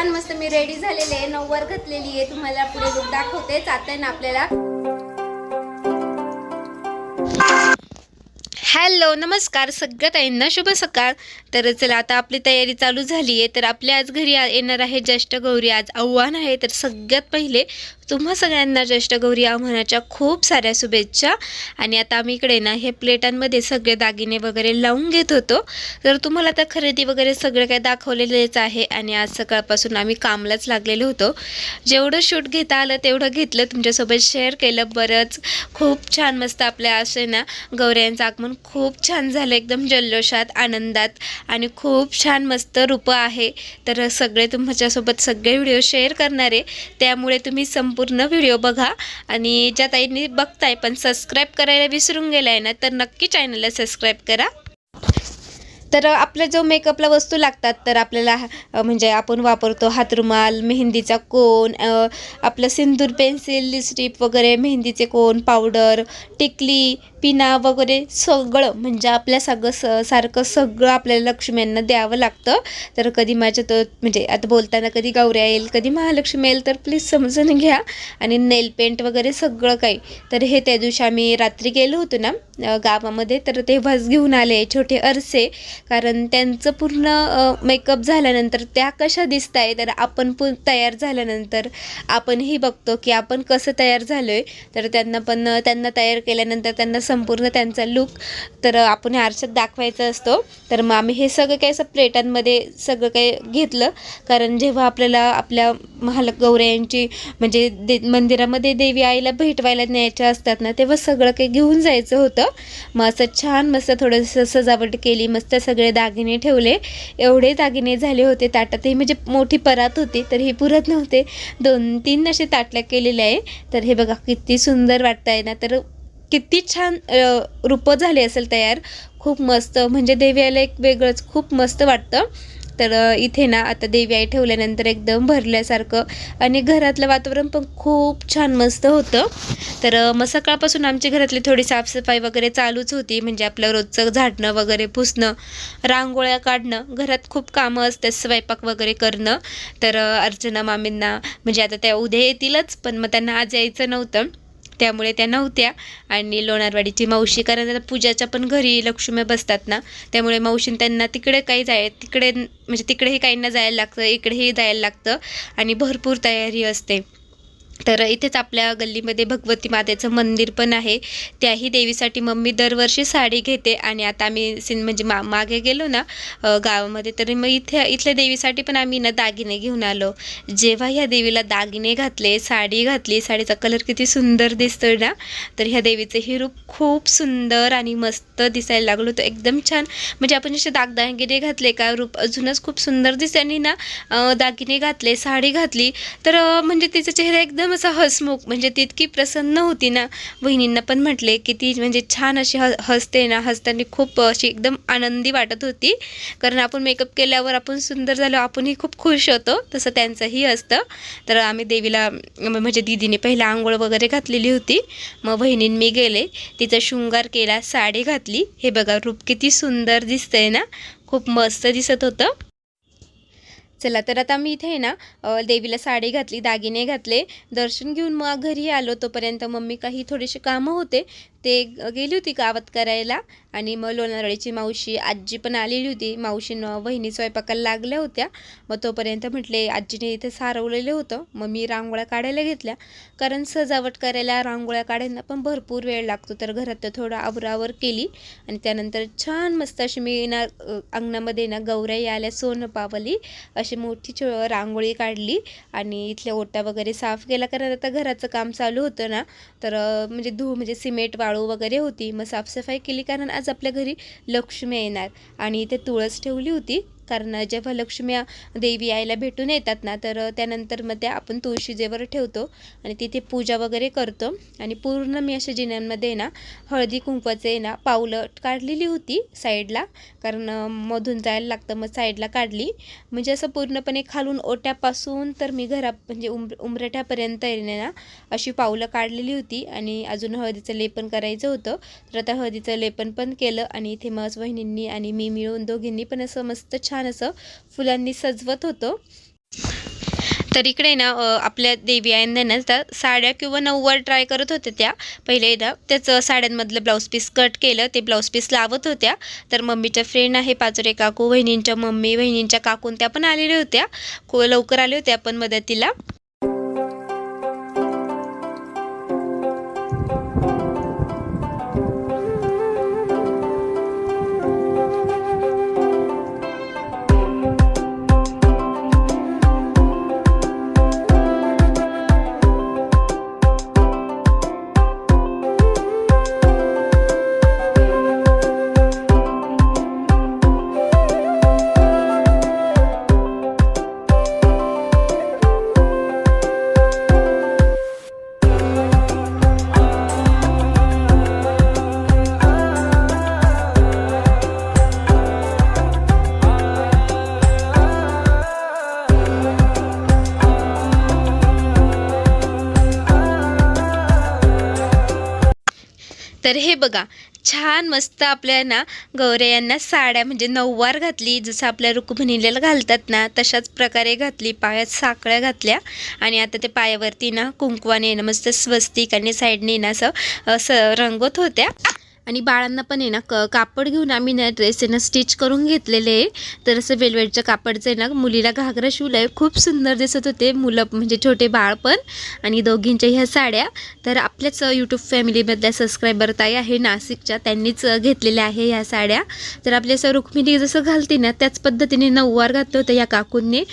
छान मस्त मी रेडी झालेले आहे. नऊवार घातलेली आहे. तुम्हाला पुढे लुक दाखवतेच आता ना आपल्याला? हॅलो नमस्कार. सगळ्या ताईंना शुभ सकाळ. तर चला आता आपली तयारी चालू झाली आहे. तर आपल्या आज घरी येणार आहे ज्येष्ठ गौरी. आज आव्हान आहे. तर सगळ्यात पहिले तुम्हा सगळ्यांना ज्येष्ठ गौरी आव्हानाच्या खूप साऱ्या शुभेच्छा. आणि आता आम्ही इकडे ना हे प्लेटांमध्ये सगळे दागिने वगैरे लावून घेत होतो. तर तुम्हाला आता खरेदी वगैरे सगळं काय दाखवलेलेच आहे. आणि आज सकाळपासून आम्ही कामलाच लागलेलो होतो. जेवढं शूट घेता आलं तेवढं घेतलं. तुमच्यासोबत शेअर केलं. बरंच खूप छान मस्त आपल्या असे ना गौऱ्यांचं आगमन खूप छान झालं. एकदम जल्लोषात आनंदात आणि खूप छान मस्त रूपं आहे. तर सगळे तुमच्यासोबत सगळे व्हिडिओ शेअर करणार. आहे त्यामुळे तुम्ही संपूर्ण व्हिडिओ बघा. आणि ज्या ताईंनी बघताय पण सबस्क्राईब करायला विसरून गेलाय ना तर नक्की चॅनलला सबस्क्राईब करा. तर आपल्या जो मेकअपला वस्तू लागतात तर आपल्याला म्हणजे आपण वापरतो हातरुमाल मेहंदीचा कोन आपलं सिंदूर पेन्सिल लिपस्टिक वगैरे मेहंदीचे कोन पावडर टिकली पिना वगैरे सगळं म्हणजे आपल्या सगळं स सारखं सगळं आपल्याला लक्ष्म्यांना द्यावं लागतं. तर कधी माझ्या तर म्हणजे आता बोलताना कधी गौऱ्या येईल कधी महालक्ष्मी येईल तर प्लीज समजून घ्या. आणि नेल पेंट वगैरे सगळं काही. तर हे त्या दिवशी आम्ही रात्री गेलो होतो ना गावामध्ये तर तेव्हाच घेऊन आले छोटे अरसे. कारण त्यांचं पूर्ण मेकअप झाल्यानंतर त्या कशा दिसत आहे तर आपण पण तयार झाल्यानंतर आपणही बघतो की आपण कसं तयार झालो आहे तर त्यांना पण त्यांना तयार केल्यानंतर त्यांना संपूर्ण त्यांचा लुक तर आपण आरशात दाखवायचा असतो. तर मग आम्ही हे सगळं काही असं प्लेटांमध्ये सगळं काही घेतलं. कारण जेव्हा आपल्याला आपल्या महाल गौऱ्यांची म्हणजे दे मंदिरामध्ये देवी आईला भेटवायला न्यायच्या असतात ना तेव्हा सगळं काही घेऊन जायचं होतं. मग असं छान मस्त थोडंसं सजावट केली मस्त सगळे दागिने ठेवले. एवढे दागिने झाले होते ताटातही. म्हणजे मोठी परात होती तर ही पुरत नव्हते. दोन तीन असे ताटल्या केलेले आहे. तर हे बघा किती सुंदर वाटतं आहे ना. तर किती छान रूपं झाले असेल तयार. खूप मस्त. म्हणजे देवी एक वेगळंच खूप मस्त वाटतं. तर इथे ना आता देवी आई ठेवल्यानंतर एकदम भरल्यासारखं आणि घरातलं वातावरण पण खूप छान मस्त होतं. तर मग सकाळपासून आमच्या घरातली थोडी साफसफाई वगैरे चालूच होती. म्हणजे आपलं रोजचं झाडणं वगैरे पुसणं रांगोळ्या काढणं घरात खूप कामं असतात स्वयंपाक वगैरे करणं. तर अर्चना मामींना म्हणजे आता त्या उद्या येतीलच पण मग त्यांना आज यायचं नव्हतं. त्यामुळे त्या नव्हत्या. आणि लोणारवाडीची मावशी कारण आता पूजाच्या पण घरी लक्ष्मी बसतात ना त्यामुळे मावशीन त्यांना तिकडे काही जाय तिकडे म्हणजे तिकडेही काहींना जायला लागतं इकडेही जायला लागतं. आणि भरपूर तयारी असते. तर इथेच आपल्या गल्लीमध्ये भगवती मातेचं मंदिर पण आहे. त्याही देवीसाठी मम्मी दरवर्षी साडी घेते आणि आता आम्ही सिन म्हणजे मा मागे गेलो ना गावामध्ये तरी मग इथे इथल्या देवीसाठी पण आम्ही ना दागिने घेऊन आलो. जेव्हा ह्या देवीला दागिने घातले साडी घातली साडीचा कलर किती सुंदर दिसतोय ना तर ह्या देवीचं हे रूप खूप सुंदर आणि मस्त दिसायला लागलो होतं. एकदम छान. म्हणजे आपण जसे दागदागिने घातले का रूप अजूनच खूप सुंदर दिसते. आणि ना दागिने घातले साडी घातली तर म्हणजे तिचा चेहरा एकदम असा हसमुख म्हणजे ती इतकी प्रसन्न होती ना बहिणींना पण म्हटले की ती म्हणजे छान अशी ह हसते ना हसताना खूप अशी एकदम आनंदी वाटत होती. कारण आपण मेकअप केल्यावर आपण सुंदर झालो आपणही खूप खुश होतो तसं त्यांचंही असतं. तर आम्ही देवीला म्हणजे दिदीने पहिला आंघोळ वगैरे घातलेली होती. मग बहिणीं मी गेले तिचा शृंगार केला साडी घातली. हे बघा रूप किती सुंदर दिसतंय ना खूप मस्त दिसत होतं. चला तर आता मी इथे आहे ना देवीला साडी घातली दागिने घातले दर्शन घेऊन मग घरी आलो तोपर्यंत मम्मी काही थोडेसे कामं होते ते गेली होती गावात करायला आणि मग लोणारळीची मावशी आजी पण आलेली होती. मावशी वहिनी स्वयंपाकाला लागल्या होत्या. मग तोपर्यंत म्हटले आजीने इथे सारवलेलं होतं. मग मी रांगोळ्या काढायला घेतल्या. कारण सजावट करायला रांगोळ्या काढायला पण भरपूर वेळ लागतो. तर घरात तर थोडं आवरावर केली. आणि त्यानंतर छान मस्त अशी मी ना अंगणामध्ये ना गौराई आल्या सोनं पावली अशी मोठी छो रांगोळी काढली. आणि इथल्या ओटा वगैरे साफ केला. कारण आता घराचं काम चालू होतं ना तर म्हणजे धू म्हणजे सिमेंट वाळू वगैरे होती. मग साफसफाई केली कारण आज आपल्या घरी लक्ष्मी येणार. आणि इथे तुळस ठेवली होती. कारण जेव्हा लक्ष्मी देवी आईला भेटून येतात ना तर त्यानंतर मग त्या आपण तुळशीजेवर ठेवतो आणि तिथे पूजा वगैरे करतो. आणि पूर्ण मी अशा जिन्यांमध्ये ना हळदी कुंकवाचे ना पावलं काढलेली होती साईडला कारण मधून जायला लागतं मग साईडला काढली. म्हणजे असं पूर्णपणे खालून ओट्यापासून तर मी घरा म्हणजे उम उमरठ्यापर्यंत येणे ना अशी पावलं काढलेली होती. आणि अजून हळदीचं लेपन करायचं होतं. तर आता हळदीचं लेपन पण केलं आणि इथे मग वहिनींनी आणि मी मिळून दोघींनी पण असं मस्त छान असं फुलांनी सजवत होतो. तर इकडे ना आपल्या देवी आईंना ना त्या साड्या किंवा नऊवार ट्राय करत होत्या त्या. पहिले ना त्याचं साड्यांमधलं ब्लाऊज पीस कट केलं ते ब्लाऊज पीस लावत होत्या. तर मम्मीच्या फ्रेंड आहे पाचोरे काकू बहिणींच्या मम्मी बहिणींच्या काकून त्या पण आलेल्या होत्या. को लवकर आल्या होत्या पण मदतीला. तर हे बघा छान मस्त आपल्या ना गौऱ्या यांना साड्या म्हणजे नऊवार घातली. जसं आपल्या रुक्मिणीला घालतात ना तशाच प्रकारे घातली. पायात साकळ्या घातल्या आणि आता ते पायावरती ना कुंकवाने ना मस्त स्वस्तिक आणि साईडने ना असं असं रंगवत होत्या. आणि बाळांना पण आहे ना क कापड घेऊन आम्ही ना ड्रेस आहे ना स्टिच करून घेतलेले आहे. तर असं वेलवेटच्या कापडचं आहे ना मुलीला घागरा शिवलं आहे खूप सुंदर दिसत होते. मुलं म्हणजे छोटे बाळ पण. आणि दोघींच्या ह्या साड्या. तर आपल्याच यूट्यूब फॅमिलीमधल्या सबस्क्रायबर ताई आहे नाशिकच्या. त्यांनीच घेतलेल्या आहे ह्या साड्या. तर आपल्या असं रुक्मिणी जसं घालते ना त्याच पद्धतीने नऊवार घातलं होतं या काकूंनी.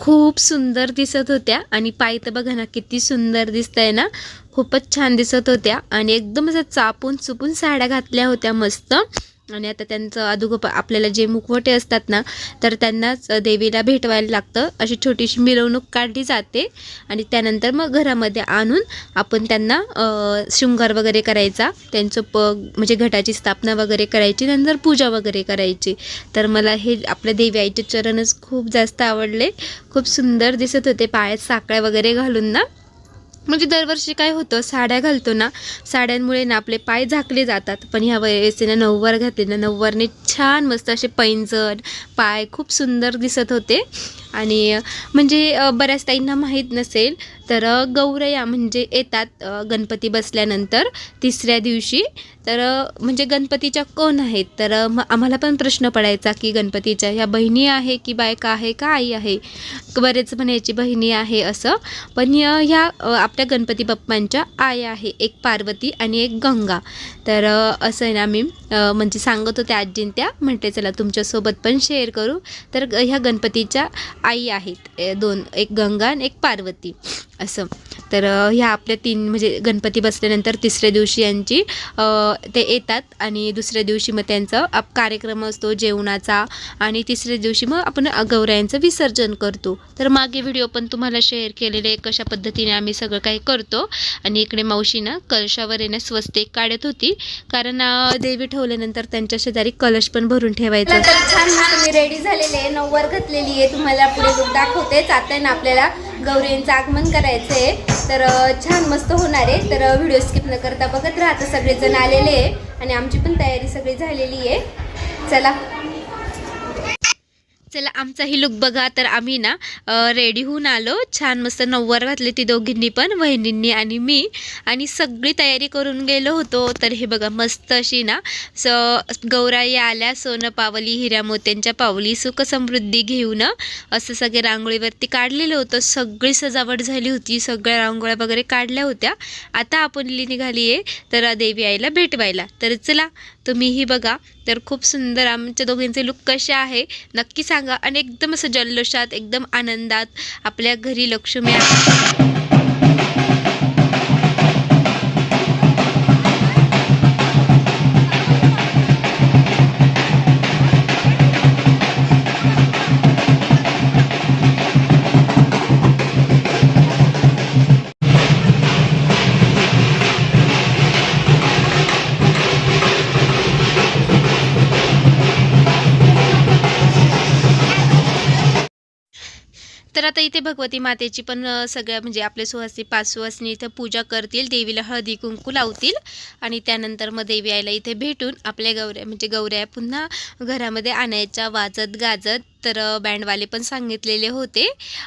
खूप सुंदर दिसत होत्या. आणि पाय तर बघा ना किती सुंदर दिसत आहे ना. खूपच छान दिसत होत्या. आणि एकदम असं चापून चुपून साड्या घातल्या होत्या मस्त. आणि आता त्यांचं अदुगोप आपल्याला जे मुखवटे असतात ना तर त्यांनाच देवीला भेटवायला लागतं. अशी छोटीशी मिरवणूक काढली जाते. आणि त्यानंतर मग घरामध्ये आणून आपण त्यांना शृंगार वगैरे करायचा. त्यांचं प म्हणजे घटाची स्थापना वगैरे करायची. नंतर पूजा वगैरे करायची. तर मला हे आपल्या देवी आईचे चरणच खूप जास्त आवडले. खूप सुंदर दिसत होते. पायात साकळ्या वगैरे घालून ना. म्हणजे दरवर्षी काय होतं साड्या घालतो ना साड्यांमुळे ना आपले पाय झाकले जातात. पण ह्या वेळेस ना नऊवार घातले ना नऊवारने छान मस्त असे पैंजण पाय खूप सुंदर दिसत होते. आणि म्हणजे बऱ्याच ताईंना माहीत नसेल तर गौरया म्हणजे येतात गणपती बसल्यानंतर तिसऱ्या दिवशी. तर म्हणजे गणपतीच्या कोण आहेत? तर मग आम्हाला पण प्रश्न पडायचा की गणपतीच्या ह्या बहिणी आहे की बायका आहे का आई आहे? बरेच म्हणायची बहिणी आहे असं. पण ह्या आपल्या गणपती बाप्पांच्या आई आहे. एक पार्वती आणि एक गंगा. तर असं आहे ना मी म्हणजे सांगत होते आजीन त्या म्हणते चला तुमच्यासोबत पण शेअर करू. तर ग- ह्या गणपतीच्या आई आहेत. दोन एक गंगा आणि एक पार्वती. असं. तर ह्या आपल्या तीन म्हणजे गणपती बसल्यानंतर तिसऱ्या दिवशी यांची ते येतात आणि दुसऱ्या दिवशी मग त्यांचं आप कार्यक्रम असतो जेवणाचा आणि तिसऱ्या दिवशी मग आपण गौऱ्यांचं विसर्जन करतो. तर मागे व्हिडिओ पण तुम्हाला शेअर केलेले कशा पद्धतीने आम्ही सगळं काही करतो. आणि इकडे मावशीनं कलशावर येणं स्वस्तिक काढत होती. कारण देवी ठेवल्यानंतर त्यांच्या शेजारी कलश पण भरून ठेवायचा. तर छान तुम्ही मी रेडी झालेले आहे नऊवार घातलेली आहे. तुम्हाला पुढे लुक दाखवतेच आता आहे ना आपल्याला गौरींचं आगमन करायचं आहे तर छान मस्त होणार आहे. तर व्हिडिओ स्किप न करता बघत राहता सगळेजण आलेले आहे आणि आमची पण तयारी सगळी झालेली आहे. चला. चला आमचाही लुक बघा. तर आम्ही ना रेडी होऊन आलो. छान मस्त नऊवार घातली ती दोघींनी पण वहिनींनी आणि मी. आणि सगळी तयारी करून गेलो होतो. तर हे बघा मस्त अशी ना स गौराई आल्या सोनं पावली हिऱ्या मोत्यांच्या पावली सुख समृद्धी घेऊन असं सगळे रांगोळीवरती काढलेलं होतं. सगळी सजावट झाली होती. सगळ्या रांगोळ्या वगैरे काढल्या होत्या. आता आपण निघाली आहे तर देवी आईला भेटवायला. तर चला तुम्हीही बघा. तर खूप सुंदर आमच्या दोघींचे लुक कसे आहे नक्की सांगा. आणि एकदम असं जल्लोषात एकदम आनंदात आपल्या घरी लक्ष्मी आहे. तर आता इथे भगवती मातेची पण सगळ्या म्हणजे आपले सुहासनी पाच सुहासनी इथं पूजा करतील देवीला हळदी कुंकू लावतील आणि त्यानंतर मग देवी आईला इथे भेटून आपल्या गौऱ्या म्हणजे गौऱ्या पुन्हा घरामध्ये आणायच्या वाजत गाजत तर बँडवाले पण सांगितलेले होते.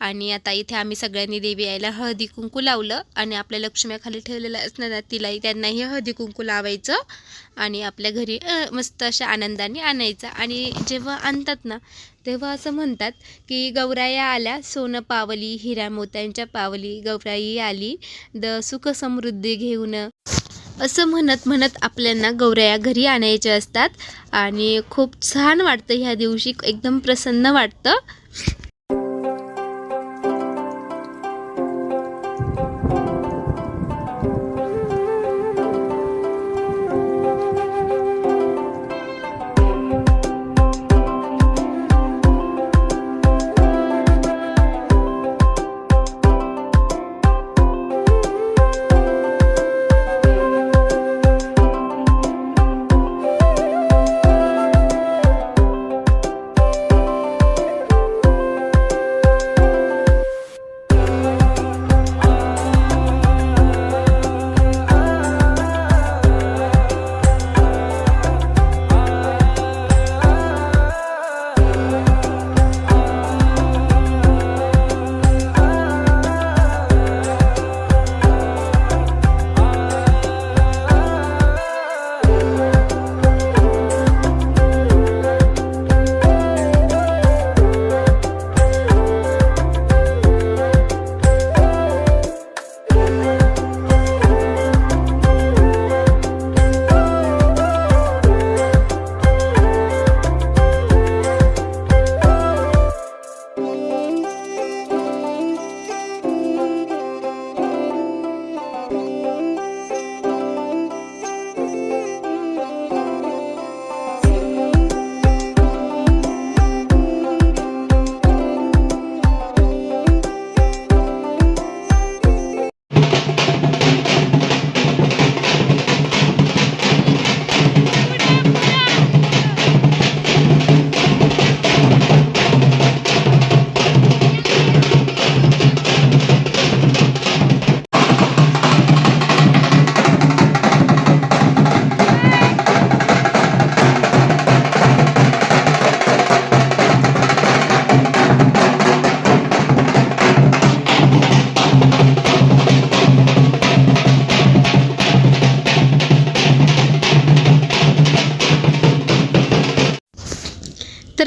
आणि आता इथे आम्ही सगळ्यांनी देवी यायला हळदी कुंकू लावलं. आणि आपल्या लक्ष्म्या खाली असणार तिलाही त्यांनाही हळदी कुंकू लावायचं. आणि आपल्या घरी मस्त अशा आनंदाने आणायचं. आणि जेव्हा आणतात ना तेव्हा असं म्हणतात की गौराया आल्या सोनं पावली हिरा मोत्यांच्या पावली गौराई आली. द सुख समृद्धी घेऊन असं म्हणत म्हणत आपल्यांना गौऱ्या घरी आणायच्या असतात. आणि खूप छान वाटतं ह्या दिवशी. एकदम प्रसन्न वाटतं.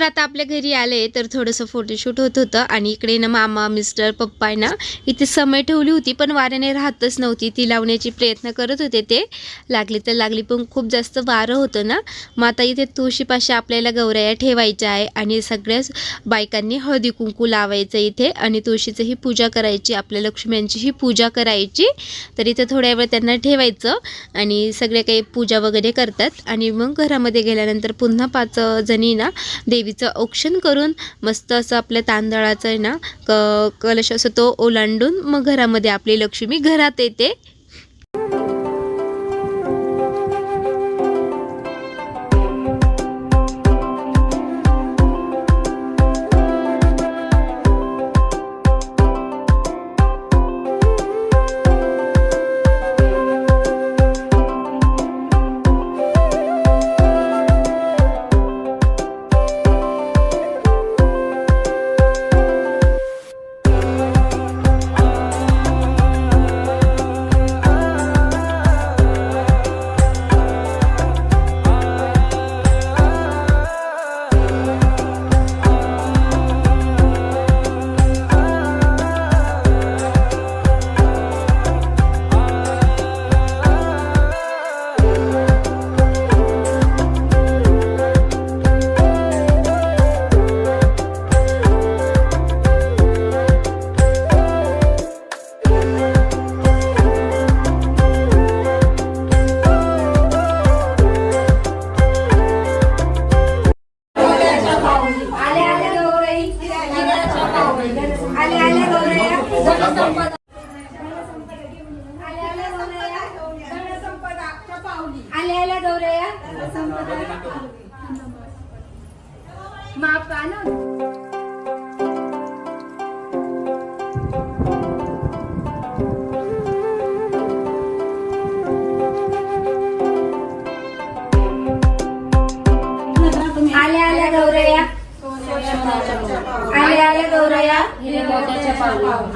तर आता आपल्या घरी आले तर थोडंसं फोटोशूट होत होतं आणि इकडे ना मामा मिस्टर पप्पा ना इथे समय ठेवली होती पण वाऱ्याने राहतच नव्हती. ती लावण्याची प्रयत्न करत होते ते. लागली तर लागली पण खूप जास्त वारं होतं ना. मग आता इथे तुळशीपाशी आपल्याला गौराया ठेवायच्या आहे आणि सगळ्याच बायकांनी हळदी कुंकू लावायचं इथे आणि तुळशीचंही पूजा करायची आपल्या लक्ष्म्यांचीही पूजा करायची. तर इथे थोड्या वेळ त्यांना ठेवायचं आणि सगळे काही पूजा वगैरे करतात. आणि मग घरामध्ये गेल्यानंतर पुन्हा पाच जणी ना देवी देवीचं औक्षण करून मस्त असं आपल्या तांदळाचं आहे ना क कलश असं तो ओलांडून मग घरामध्ये आपली लक्ष्मी घरात येते.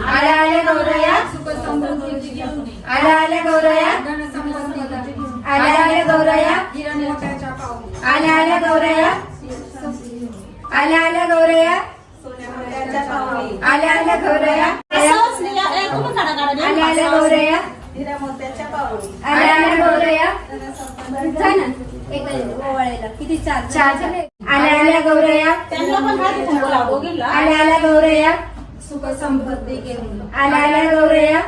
आल्या आल्या गौरया आल्या आल्या गौरया आल्या आल्या गौरया आल्या आल्या गौरया आल्या आल्या गौरया आल्या आल्या गौरया आल्या आल्या गौरया आल्या गौरया जा ना. एक ओवाळायला. किती चार चार झाले आल्या आल्या गौरया. आल्या आल्या गौरया. सुख संपत्ती घेऊन. आल्या आल्या गौरया.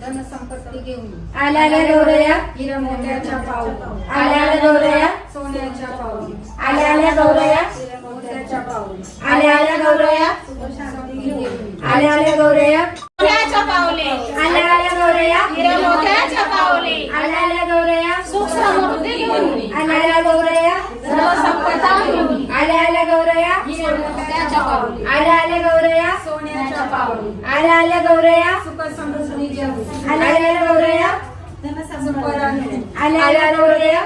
धन संपत्ती घेऊन. आल्या आल्या गौरया. हिरा मोत्याच्या पाऊल आल्या आल्या गौरया. सोन्याच्या पाऊल आल्या आल्या गौरया. हिरा मोत्याच्या आल्या आल्या गौरया. सुख शांती घेऊन. आल्या आल्या गौरया. मोत्याच्या पावले. आल्या गौरया हिरे मोत्याच्या पावले. आल्या गौरया सुख समृद्धी घेऊन आल्या गौरया सर्व संपदा घेऊन आल्या गौरया हिरा मोत्याच्या पाऊल आल्या गौरया सोन्याच्या पाऊल आल्या गौरया सुख समृद्धी घेऊन आल्या गौरया धन संपदा घेऊन आल्या गौरया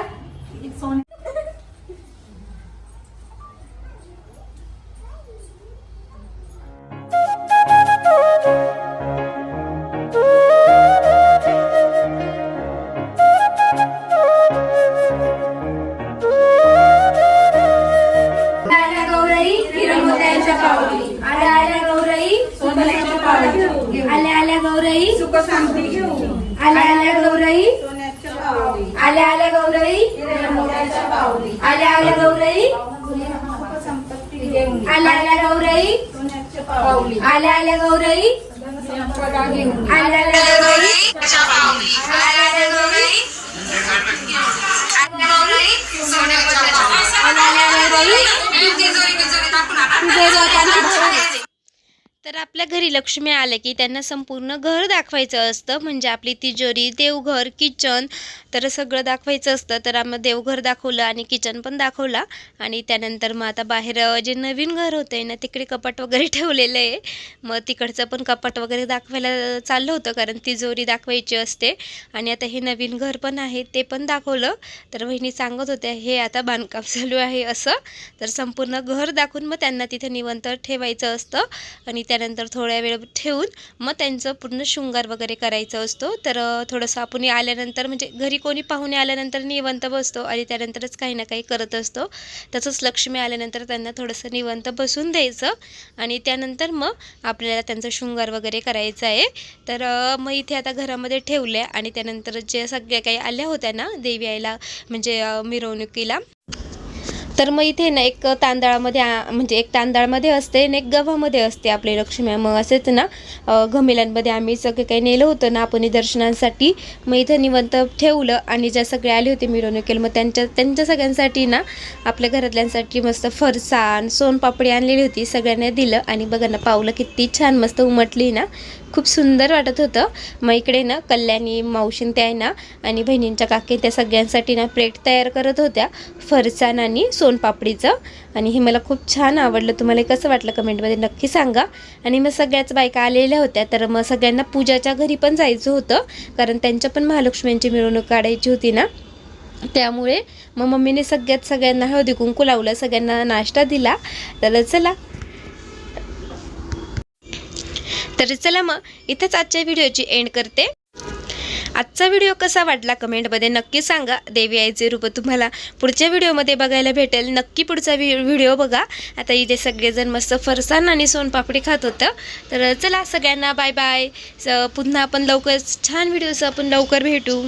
तर आपल्या घरी लक्ष्मी आले की त्यांना संपूर्ण घर दाखवायचं असतं. म्हणजे आपली तिजोरी देवघर किचन तर सगळं दाखवायचं असतं. तर आम्ही देवघर दाखवलं आणि किचन पण दाखवला. आणि त्यानंतर मग आता बाहेर जे नवीन घर होतं आहे ना तिकडे कपाट वगैरे ठेवलेलं आहे. मग तिकडचं पण कपाट वगैरे दाखवायला चाललं होतं कारण तिजोरी दाखवायची असते. आणि आता हे नवीन घर पण आहे ते पण दाखवलं. तर वहिनी सांगत होत्या हे आता बांधकाम चालू आहे असं. तर संपूर्ण घर दाखवून मग त्यांना तिथे निवंत ठेवायचं असतं. आणि त्यानंतर थोड्या वेळ ठेवून मग त्यांचं पूर्ण शृंगार वगैरे करायचं असतो. तर थोडंसं आपण आल्यानंतर म्हणजे घरी कोणी पाहुणे आल्यानंतर निवंत बसतो आणि त्यानंतरच काही ना काही करत असतो. तसंच लक्ष्मी आल्यानंतर त्यांना थोडंसं निवंत बसून द्यायचं आणि त्यानंतर मग आपल्याला त्यांचा शृंगार वगैरे करायचा आहे. तर मग इथे आता घरामध्ये ठेवल्या आणि त्यानंतर जे सगळ्या काही आल्या होत्या ना देवी आईला म्हणजे मिरवणुकीला. तर मग इथे ना एक तांदळामध्ये म्हणजे एक तांदळामध्ये असते आणि एक गव्हामध्ये असते आपली लक्ष्मी. मग असेच ना अ, आम्ही सगळे काही नेलं होतं ना आपण दर्शनांसाठी मग इथं निवंत ठेवलं आणि ज्या सगळे आले होते मिरवणुकीला मग त्यांच्या त्यांच्या सगळ्यांसाठी ना आपल्या घरातल्यांसाठी मस्त फरसाण सोनपापडी आणलेली होती सगळ्यांना दिलं. आणि बघा ना पावलं किती छान मस्त उमटली ना. खूप सुंदर वाटत होतं. मग इकडे ना कल्याणी मावशीन त्या आहे ना आणि बहिणींच्या काकी त्या सगळ्यांसाठी ना प्लेट तयार करत होत्या. फरसाण आणि सोनपापडीचं. आणि हे मला खूप छान आवडलं. तुम्हाला हे कसं वाटलं कमेंटमध्ये नक्की सांगा. आणि मग सगळ्याच बायका आलेल्या होत्या. तर मग सगळ्यांना पूजाच्या घरी पण जायचं होतं. कारण त्यांच्या पण महालक्ष्म्यांची मिरवणूक काढायची होती ना. त्यामुळे मग मम्मीने सगळ्यात सगळ्यांना हळदी कुंकू लावलं. सगळ्यांना नाश्ता दिला. तर चला तर चला मग इथंच आजच्या व्हिडिओची एंड करते. आजचा व्हिडिओ कसा वाटला कमेंटमध्ये नक्की सांगा. देवी आईचे रूप तुम्हाला पुढच्या व्हिडिओमध्ये बघायला भेटेल नक्की पुढचा व्हिडिओ बघा. आता इथे सगळेजण मस्त फरसाण आणि सोनपापडी खात होतं. तर चला सगळ्यांना बाय बाय स पुन्हा आपण लवकर छान व्हिडिओचं आपण लवकर भेटू.